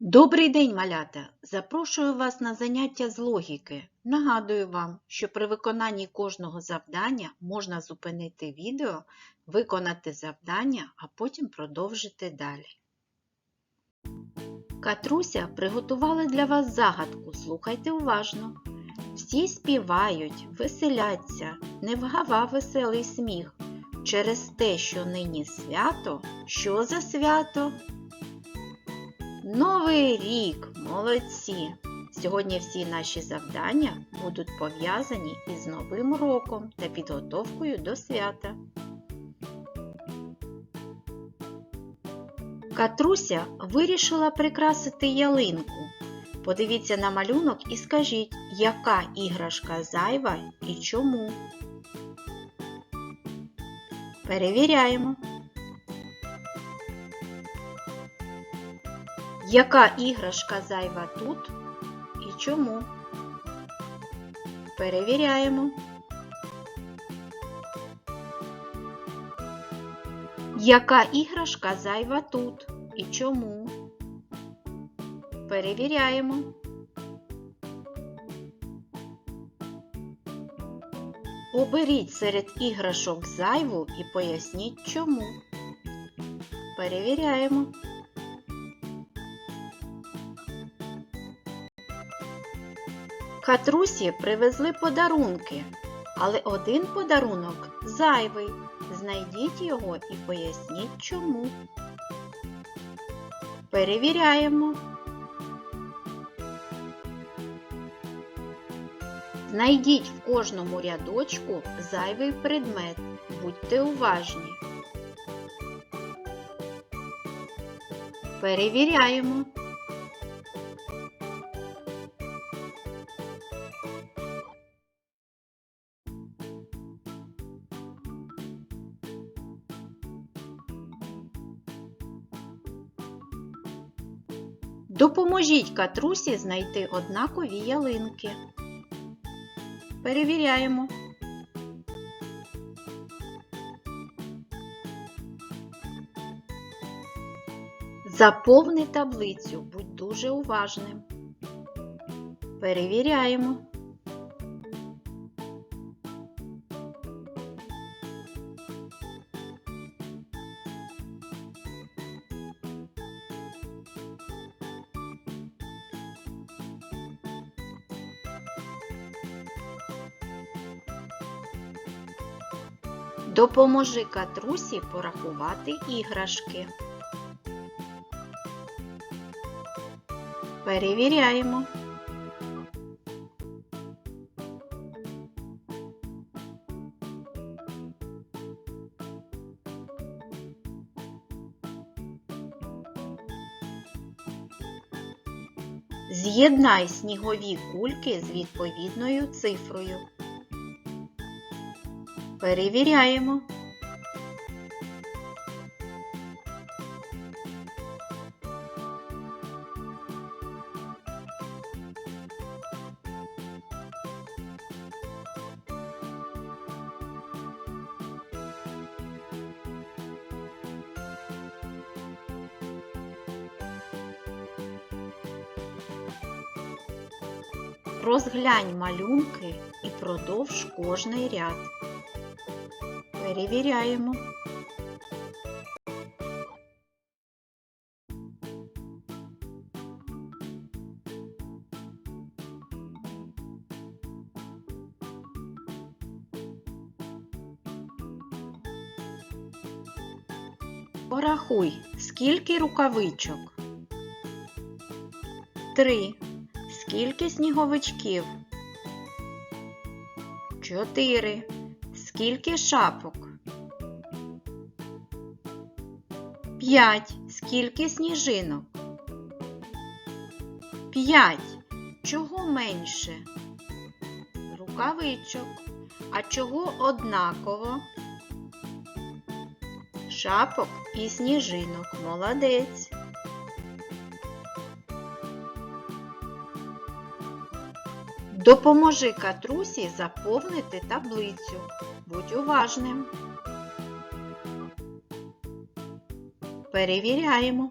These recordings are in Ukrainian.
Добрий день, малята! Запрошую вас на заняття з логіки. Нагадую вам, що при виконанні кожного завдання можна зупинити відео, виконати завдання, а потім продовжити далі. Катруся приготувала для вас загадку. Слухайте уважно. Всі співають, веселяться, не вгава веселий сміх. Через те, що нині свято, що за свято? Новий рік! Молодці! Сьогодні всі наші завдання будуть пов'язані із Новим роком та підготовкою до свята. Катруся вирішила прикрасити ялинку. Подивіться на малюнок і скажіть, яка іграшка зайва і чому. Перевіряємо. Яка іграшка зайва тут і чому? Перевіряємо. Яка іграшка зайва тут і чому? Перевіряємо. Оберіть серед іграшок зайву і поясніть чому. Перевіряємо. Катрусі привезли подарунки, але один подарунок зайвий. Знайдіть його і поясніть чому. Перевіряємо. Знайдіть в кожному рядочку зайвий предмет. Будьте уважні. Перевіряємо. Допоможіть катрусі знайти однакові ялинки. Перевіряємо. Заповни таблицю, будь дуже уважним. Перевіряємо. Допоможи катрусі порахувати іграшки. Перевіряємо. З'єднай снігові кульки з відповідною цифрою. Перевіряємо. Розглянь малюнки і продовж кожний ряд. Перевіряємо. Порахуй, скільки рукавичок? Три. Скільки сніговичків? Чотири. Скільки шапок? П'ять. Скільки сніжинок? П'ять. Чого менше? Рукавичок. А чого однаково? Шапок і сніжинок. Молодець. Допоможи катрусі заповнити таблицю. Будь уважним. Перевіряємо.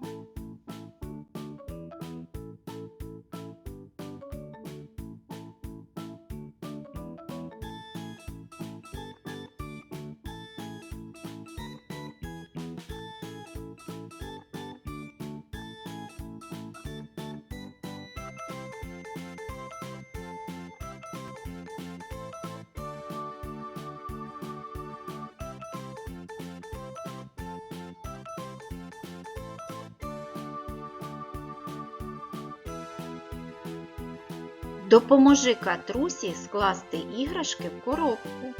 Допоможи катрусі скласти іграшки в коробку.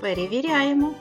Перевіряємо.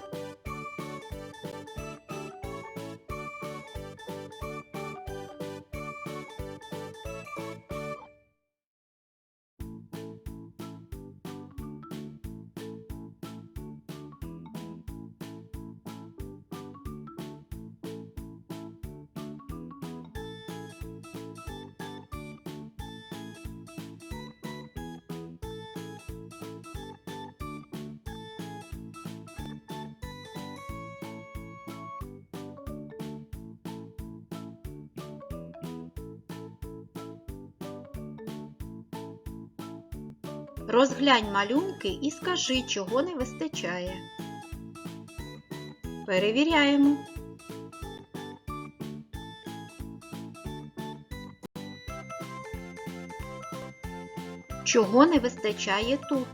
Розглянь малюнки і скажи, чого не вистачає. Перевіряємо. Чого не вистачає тут?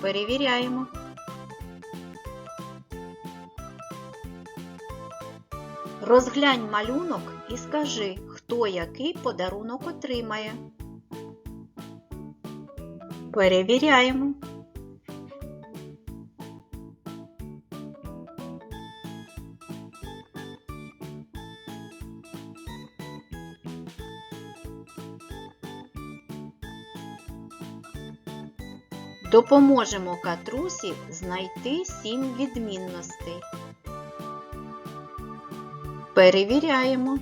Перевіряємо. Розглянь малюнок і скажи, хто який подарунок отримає. Перевіряємо. Допоможемо катрусі знайти сім відмінностей. Перевіряємо.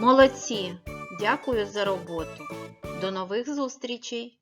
Молодці! Дякую за роботу. До нових зустрічей!